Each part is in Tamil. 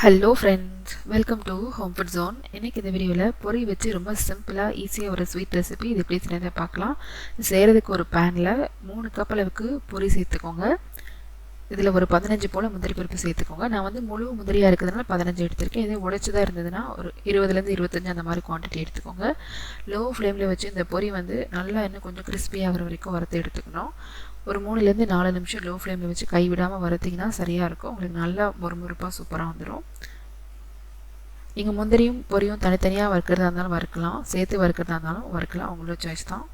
Hello friends welcome to home food zone இன்றைக்கி இந்த வீடியோவில் பொரி வச்சு ரொம்ப சிம்பிளாக ஈஸியாக ஒரு ஸ்வீட் ரெசிபி இது எப்படி செய்யறதை பார்க்கலாம். செய்கிறதுக்கு ஒரு பேனில் மூணு கப் அளவுக்கு பொரி சேர்த்துக்கோங்க. இதில் ஒரு பதினஞ்சு போல் முந்திரி பருப்பு சேர்த்துக்கோங்க. நான் வந்து முழு முந்திரியாக இருக்கிறதுனால பதினஞ்சு எடுத்திருக்கேன். இதே உடைச்சதாக இருந்ததுன்னா ஒரு இருபதுலேருந்து இருபத்தஞ்சு அந்த மாதிரி குவான்டிட்டி எடுத்துக்கோங்க. லோ ஃப்ளேமில் வச்சு இந்த பொரி வந்து நல்லா இன்னும் கொஞ்சம் கிறிஸ்பியாகிற வரைக்கும் வறுத்து எடுத்துக்கணும். ஒரு மூணுலேருந்து நாலு நிமிஷம் லோ ஃப்ளேமில் வச்சு கைவிடாமல் வறுத்திங்கன்னா சரியாக இருக்கும். உங்களுக்கு நல்லா முறுமுறுப்பாக சூப்பராக வந்துடும் நீங்கள் முந்திரியும் பொரியும் தனித்தனியாக வறுக்கிறதா இருந்தாலும் வறுக்கலாம். சேர்த்து வறுக்கிறதா இருந்தாலும் வறுக்கலாம். உங்களோட சாய்ஸ் தான்.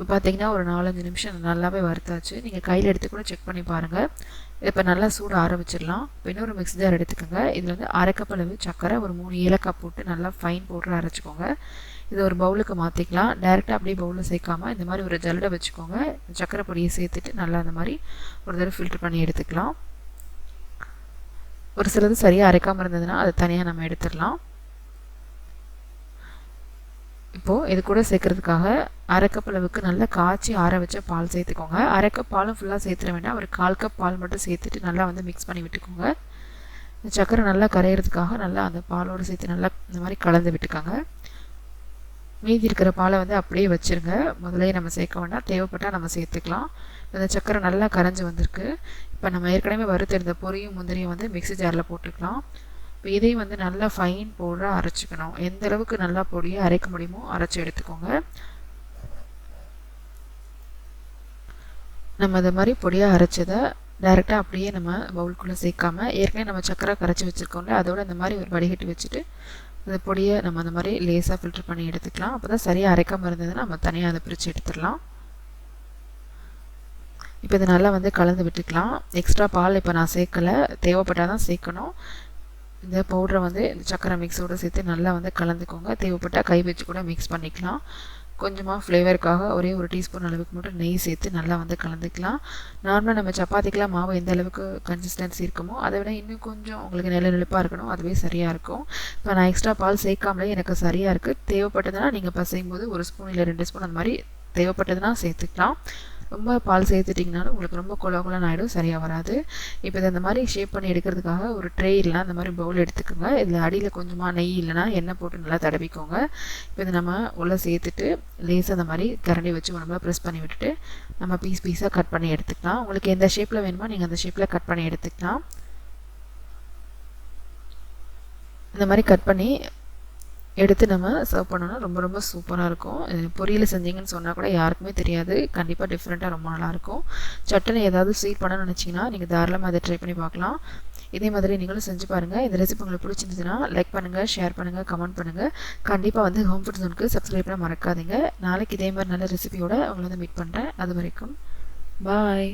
இப்போ பார்த்தீங்கன்னா ஒரு நாலஞ்சு நிமிஷம் நல்லாவே வறுத்தாச்சு. நீங்கள் கையில் எடுத்து கூட செக் பண்ணி பாருங்கள் இப்போ நல்லா சூட ஆற வச்சிடலாம் இப்போ இன்னொரு மிக்ஸ் ஜார் எடுத்துக்கோங்க. இதில் வந்து அரைக்கப்பளவு சக்கரை ஒரு மூணு ஏலக்காய் போட்டு நல்லா ஃபைன் போட்டு அரைச்சிக்கோங்க. இதை ஒரு பவுலுக்கு மாற்றிக்கலாம் டேரெக்டாக அப்படியே பவுலில் சேர்க்காமல் இந்த மாதிரி ஒரு ஜல்லடை வச்சுக்கோங்க. சக்கரை பொடியை சேர்த்துட்டு நல்லா அந்த மாதிரி ஒரு தடவை ஃபில்ட்ரு பண்ணி எடுத்துக்கலாம். ஒரு சிலது சரியாக அரைக்காமல் இருந்ததுன்னா அதை தனியாக நம்ம எடுத்துடலாம். இப்போது இது கூட சேர்க்குறதுக்காக அரை அளவுக்கு நல்லா காய்ச்சி ஆற வச்ச பால் சேர்த்துக்கோங்க. அரை பாலும் ஃபுல்லாக சேர்த்துட வேண்டாம். ஒரு கால் கப் பால் மட்டும் சேர்த்துட்டு நல்லா வந்து மிக்ஸ் பண்ணி விட்டுக்கோங்க. இந்த சக்கரை நல்லா கரையிறதுக்காக நல்லா அந்த பாலோடு சேர்த்து நல்லா இந்த மாதிரி கலந்து விட்டுக்கோங்க. மீதி இருக்கிற பாலை வந்து அப்படியே வச்சுருங்க. முதலே நம்ம சேர்க்க வேண்டாம். தேவைப்பட்டால் நம்ம சேர்த்துக்கலாம். இந்த சக்கரை நல்லா கரைஞ்சி வந்திருக்கு. இப்போ நம்ம ஏற்கனவே வறுத்தெடுத்த பொரியும் முந்திரியும் வந்து மிக்சி ஜாரில் போட்டுக்கலாம். இதை இதையும் வந்து நல்லா ஃபைன் பவுடராக அரைச்சிக்கணும். எந்த அளவுக்கு நல்லா பொடியை அரைக்க முடியுமோ அரைச்சி எடுத்துக்கோங்க. நம்ம இந்த மாதிரி பொடியாக அரைச்சதை டேரெக்டாக அப்படியே நம்ம பவுலுக்குள்ளே சேர்க்காம ஏற்கனவே நம்ம சக்கரை கரைச்சி வச்சுருக்கோம்ல அதோட இந்த மாதிரி ஒரு வடிகட்டி வச்சுட்டு அந்த பொடியை நம்ம அந்த மாதிரி லேஸாக ஃபில்டர் பண்ணி எடுத்துக்கலாம். அப்போ தான் சரியாக அரைக்காமல் இருந்ததுன்னா நம்ம தனியாக அதை பிரித்து எடுத்துடலாம். இப்போ இதை நல்லா வந்து கலந்து விட்டுக்கலாம். எக்ஸ்ட்ரா பால் இப்போ நான் சேர்க்கலை. தேவைப்பட்டால் தான் சேர்க்கணும். இந்த பவுடரை வந்து இந்த சக்கரை மிக்ஸோடு சேர்த்து நல்லா வந்து கலந்துக்கோங்க. தேவைப்பட்டால் கை வச்சு கூட மிக்ஸ் பண்ணிக்கலாம். கொஞ்சமாக ஃப்ளேவருக்காக ஒரே ஒரு டீஸ்பூன் அளவுக்கு மட்டும் நெய் சேர்த்து நல்லா வந்து கலந்துக்கலாம். நார்மலாக நம்ம சப்பாத்திக்கெலாம் மாவு எந்த அளவுக்கு கன்சிஸ்டன்சி இருக்குமோ அதை விட இன்னும் கொஞ்சம் உங்களுக்கு நில நிலப்பாக இருக்கணும். அதுவே சரியாக இருக்கும். இப்போ நான் எக்ஸ்ட்ரா பால் சேர்க்காமலே எனக்கு சரியாக இருக்குது தேவைப்பட்டதுன்னா நீங்கள் பசையும் போது ஒரு ஸ்பூன் இல்லை ரெண்டு ஸ்பூன் அந்த மாதிரி தேவைப்பட்டதுன்னா சேர்த்துக்கலாம். ரொம்ப பால் சேர்த்துட்டிங்கனாலும் உங்களுக்கு ரொம்ப குலகுலன்னு ஆகிடும் சரியாக வராது. இப்போ இதை இந்த மாதிரி ஷேப் பண்ணி எடுக்கிறதுக்காக ஒரு ட்ரே இல்லைனா அந்த மாதிரி பவுல் எடுத்துக்கோங்க. இதில் அடியில் கொஞ்சமாக நெய் இல்லைனா எண்ணெய் போட்டு நல்லா தடவிக்கோங்க. இப்போ இதை நம்ம உள்ளே சேர்த்துட்டு லேசாக அந்த மாதிரி கரண்டி வச்சு உடம்புல ப்ரெஸ் பண்ணி விட்டுட்டு நம்ம பீஸ் பீஸாக கட் பண்ணி எடுத்துக்கலாம். உங்களுக்கு எந்த ஷேப்பில் வேணுமோ நீங்கள் அந்த ஷேப்பில் கட் பண்ணி எடுத்துக்கலாம். இந்த மாதிரி கட் பண்ணி எடுத்து நம்ம சர்வ் பண்ணோன்னா ரொம்ப ரொம்ப சூப்பராக இருக்கும். பொரியல் செஞ்சீங்கன்னு சொன்னால் கூட யாருக்குமே தெரியாது. கண்டிப்பாக டிஃப்ரெண்ட்டாக ரொம்ப நல்லாயிருக்கும். சட்டனை ஏதாவது ஸ்வீட் பண்ண நினச்சிங்கன்னா நீங்கள் தாராளமாக அதை ட்ரை பண்ணி பார்க்கலாம். இதே மாதிரி நீங்களும் செஞ்சு பாருங்கள் இந்த ரெசிபி உங்களுக்கு பிடிச்சிருந்துச்சுன்னா லைக் பண்ணுங்கள் ஷேர் பண்ணுங்கள் கமெண்ட் பண்ணுங்கள் கண்டிப்பாக வந்து ஹோம் ஃபுட் ஜோனுக்கு சப்ஸ்கிரைப் பண்ண மறக்காதீங்க. நாளைக்கு இதே மாதிரி நல்ல ரெசிபியோட உங்களை வந்து மீட் பண்ணுறேன் அது வரைக்கும் பாய்